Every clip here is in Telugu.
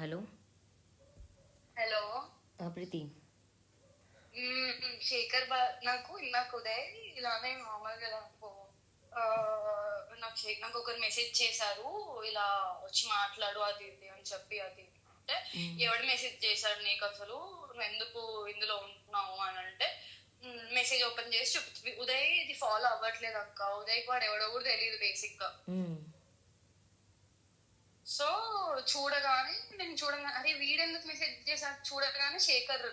హలో హలో ప్రీతి. శేఖర్ బా నాకు ఇందాక ఉదయ్ ఇలానే మామూలుగా నాకు నాకు నాకు ఒకరు మెసేజ్ చేశారు ఇలా వచ్చి మాట్లాడు అది ఇది అని చెప్పి అది అంటే ఎవడు మెసేజ్ చేశాడు నీకు అసలు? ఎందుకు ఇందులో ఉంటున్నావు అని అంటే మెసేజ్ ఓపెన్ చేసి చూపి ఉదయ్ ఇది ఫాలో అవ్వట్లేదు అక్క. ఉదయ్ వాడు ఎవడో కూడా తెలియదు బేసిక్గా. సో చూడగానే నేను చూడగానే అరే వీడెందుకు మెసేజ్ చేశాడు చూడగానే శేఖర్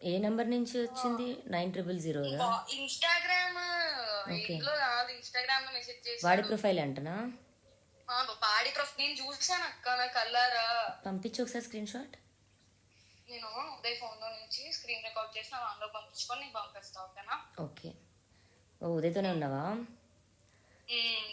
ఏ నెంబర్ నుంచి వచ్చింది? నైన్ ట్రిపుల్ జీరోదా ఇన్స్టాగ్రామ్. ఇంట్లో కాదు ఇన్స్టాగ్రామ్లో మెసేజ్ చేసి వాడి ప్రొఫైల్ అంటనా? బాడీ ప్రొఫ్ నేను చూసాను అక్క నా కల్లారా పంపించు ఒకసారి స్క్రీన్ షాట్ నేను ఉదయ్ ఫోన్లో నుంచి స్క్రీన్ రికార్డ్ చేసి నా దాంట్లో పంపించుకొని నీకు పంపిస్తా ఓకేనా? ఓకే. ఓ ఉదయ్తోనే ఉన్నావా? ఉమ్,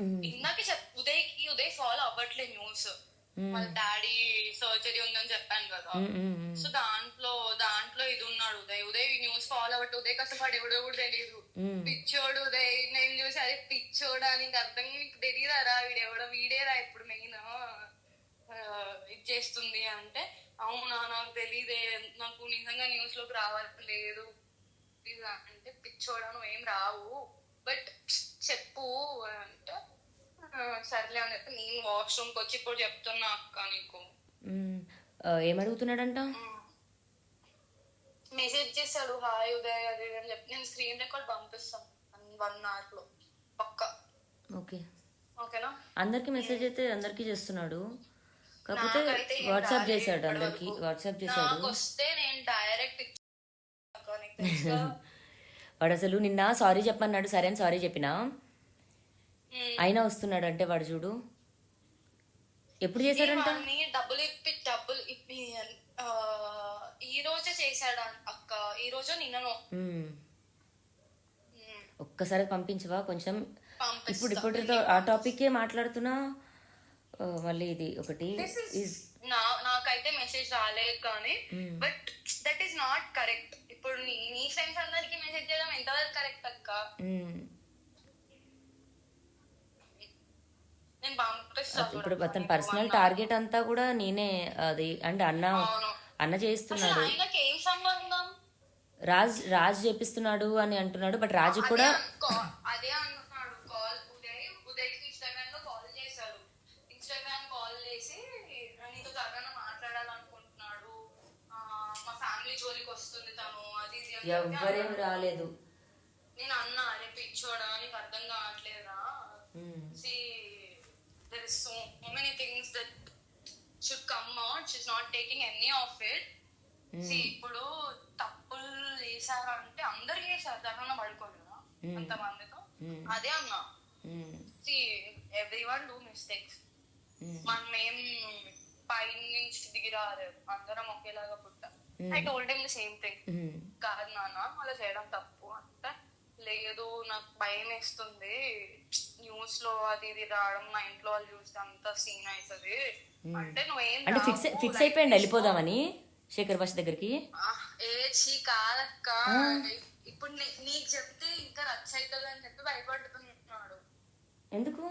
ఉమ్. ఇందాక ఉదయ్కి ఉదయ్ ఫాలో అవ్వట్లేదు న్యూస్. వాళ్ళ డాడీ సర్జరీ ఉందని చెప్పాను కదా. మ్మ్, మ్మ్. సో దాంట్లో దాంట్లో ఇది ఉన్నాడు ఉదయ్. ఉదయ్ న్యూస్ ఫాలో అవ్వట్టు ఉదయ్ కష్టపడి ఎవడో కూడా తెలియదు. పిచ్చోడు ఉదయ్. నేను చూసి అదే పిచ్చోడా? నీకు అర్థం నీకు తెలియదారా వీడెవడో వీడేరా ఇప్పుడు మెయిన్ ఇది చేస్తుంది అంటే అవునా? నాకు తెలియదే నాకు నిజంగా న్యూస్లోకి రావాలి లేదు ఇది అంటే పిచ్చోడా? నువ్వేం రావు. బట్ చెప్పు. అని అంటే "ఆ, సర్లే అని చెప్పి నేను వాష్రూమ్కి వచ్చి ఇప్పుడు చెప్తున్నా అక్క నీకు. ఏమడుగుతున్నాడంట? మెసేజ్ చేశాడు హాయ్ ఉదయ్ అది అని చెప్పి. నేను స్క్రీన్ రికార్డ్ పంపిస్తాను వన్ అవర్లో. పక్క. ఓకే. ఓకేనా అందరికి మెసేజ్ అయితే అందరికి చేస్తున్నాడు. కాకపోతే వాట్సాప్ చేశాడు అందరికి. వాట్సాప్ చేశాడు. వస్తే నేను డైరెక్ట్. వాడు అసలు నిన్న సారీ చెప్పన్నాడు సరే అని సారీ చెప్పినా. అయినా వస్తున్నాడు అంటే వాడు చూడు. ఎప్పుడు చేశాడంట? డబ్బులు ఇప్పి డబ్బులు ఇప్పి ఈ రోజే చేశాడు అక్క? ఈ రోజు నిన్నను? ఒక్కసారి పంపించవా? కొంచెం. ఇప్పుడు ఇప్పుడు ఆ టాపిక్కే మాట్లాడుతున్నా. మళ్ళీ ఇది ఒకటి నాకైతే మెసేజ్ రాలేదు కానీ but that is not correct ఇప్పుడు నీ నీ ఫ్రెండ్స్ అందరికి మెసేజ్ చేయడం ఎంతవరకు కరెక్ట్ అక్క నేను పంపిస్తాను ఇప్పుడు అతని పర్సనల్ టార్గెట్ అంతా కూడా నేనే అది అంటే అన్న. అన్న సంబంధం రాజ్ రాజ్ చేపిస్తున్నాడు అని అంటున్నాడు బట్ రాజు కూడా అదే అన్- కా- అదే అన్నాడు కాల్ ఉదయ్ ఉదయ్కి ఇన్స్టాగ్రామ్లో కాల్ చేశాడు. ఇన్స్టాగ్రామ్ కాల్ చేసి నీతో త్వరగా మాట్లాడాలనుకుంటున్నాడు. ఆ, మా ఫ్యామిలీ జోలికి వస్తుంది తను అది ఇది అని చెప్పి ఎవ్వరేం రాలేదు. నేను అన్నా అరే పిచ్చోడా నీకు అర్థం కావట్లేదా? See there is so many things that should come out she's not taking any of it see ఇప్పుడు తప్పులు చేశారంటే అందరు చేశారు దాంట్లో పడుకోరు కదా Hmm. అంతమందితో Hmm. అదే అన్నా. See everyone do mistakes. మనం ఏం పై నుంచి దిగి రాలేదు అందరం ఒకేలాగా పుట్టాం Hmm. I told him the same thing. కాదు నాన్న అలా చేయడం తప్పు అంటే లేదు నాకు భయం వేస్తుంది. న్యూస్లో అది ఇది రావడం మా ఇంట్లో వాళ్ళు చూస్తే అంత సీన్ అవుతుంది అంటే నువ్వేం అంటే ఫిక్స్ ఫిక్స్ అయిపోయింది వెళ్ళిపోదామని శేఖర్ భాష దగ్గరికి? ఏ చీ కాదక్క. ఇప్పుడు నీకు చెప్తే ఇంకా రచ్చ అవుతుంది అని చెప్పి భయపడుతున్నాడు. ఎందుకు?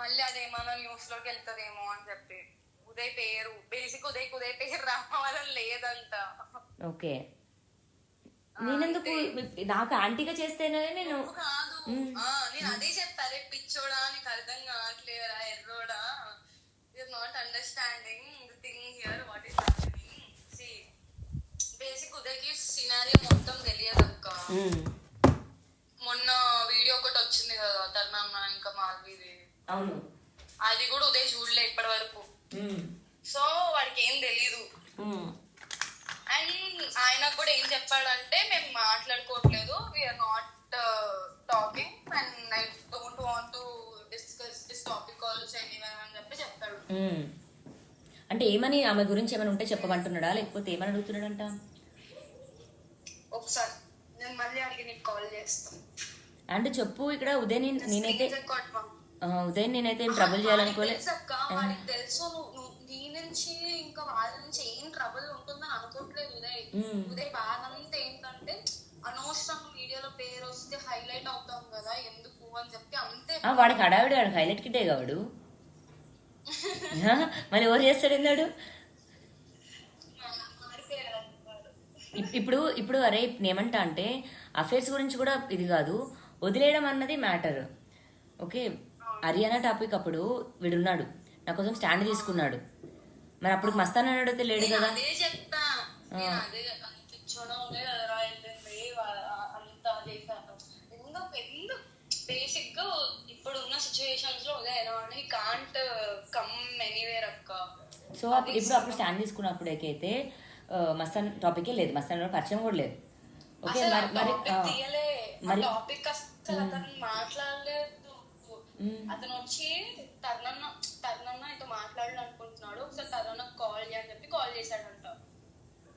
మళ్ళీ అదేమన్నా న్యూస్లోకి వెళ్తదేమో అని చెప్పి. ఉదయ్ పేరు బేసిక్ ఉదయ్ ఉదయ్ పేరు రావాలని లేదంట. ఓకే. నేనెందుకు నాకు ఆంటీగా చేస్తేనే నేను కాదు. ఆ, నేను అదే చెప్పారే పిచ్చోడా నీకు అర్థం కావట్లేదా ఎర్రోడా. You're not understanding thing here what is happening see basic ఉదయ్కి scenario మొత్తం తెలియదు అక్క. మొన్న వీడియో ఒకటి వచ్చింది కదా తర్నన్న ఇంకా మాధవిది. అవును. అది కూడా ఉదయ్ చూడలే ఇప్పటి వరకు మ్మ్. సో వాడికి ఏం తెలీదు మ్మ్. అండ్ ఆయన కూడా ఏం చెప్పాడంటే మేము మాట్లాడుకోవట్లేదు. We are not talking and I don't want to discuss this topic also anyone అని చెప్పి చెప్పాడు. అంటే ఏమని ఆమె గురించి ఏమైనా ఉంటే చెప్పమంటున్నాడా? లేకపోతే ఏమని అడుగుతున్నాడంట? ఒకసారి నేను మళ్ళీ అడిగి నీకు కాల్ చేస్తాను అంటే చెప్పు ఇక్కడ ఉదయ్ నేను- నేనైతే ఉదయ్ నేనైతే ట్రబుల్ చేయాలనుకోలే. తెలుసు. నువ్వు నుంచి ఇంకా వాళ్ళ నుంచి ఏం ట్రబుల్ ఉంటుందని అనుకోవట్లేదు ఉదయ్. ఉదయ్ బాధ అంతా ఏంటంటే అనవసరం వీడియోలో పేరు వస్తే హైలైట్ అవుతాం కదా ఎందుకు అని చెప్పి అంతే. వాడికి హడావిడి వాడికి హైలైట్ కిట్టే కావాడు మళ్ళీ ఎవరు చేస్తాడు వాడు. ఇప్- ఇప్పుడు ఇప్పుడు అరే ఏమంటా అంటే అఫేర్స్ గురించి కూడా ఇది కాదు. వదిలేయడం అన్నది మ్యాటర్ ఓకే హర్యానా టాపిక్ అప్పుడు వీడున్నాడు. నా కోసం స్టాండ్ తీసుకున్నాడు. మరి అప్పుడు మస్తాన్ అన్నాడు లేడు నేను కదా. అదే చెప్తా. నేను అదే పిచ్చోడా ఉండే కదరా వెళ్ళింది అంతా చేశాను ఎందుకు ఎందుకు? బేసిక్గా ఇప్పుడున్న సిచ్యువేషన్స్లో అదే ఎలా అంటే కాంట్ కమ్ ఎనీవేర్ అక్క. సో అప్పుడు ఇప్పుడు అప్పుడు స్టాండ్ తీసుకున్నప్పుడు అయితే మస్తాన్ టాపికే లేదు. మస్తాన్ పరిచయం కూడా లేదు. ఓకే మరి మరి మరి- టాపిక్ అసలు అతను మాట్లాడలేదు. అతను వచ్చి తరుణన్న తరుణన్న ఇటు మాట్లాడాలనుకుంటున్నాడు ఒకసారి తరుణన్న కాల్ చేయని చెప్పి కాల్ చేశాడంట ఓకే ఏ నెంబర్ అంటే నంబర్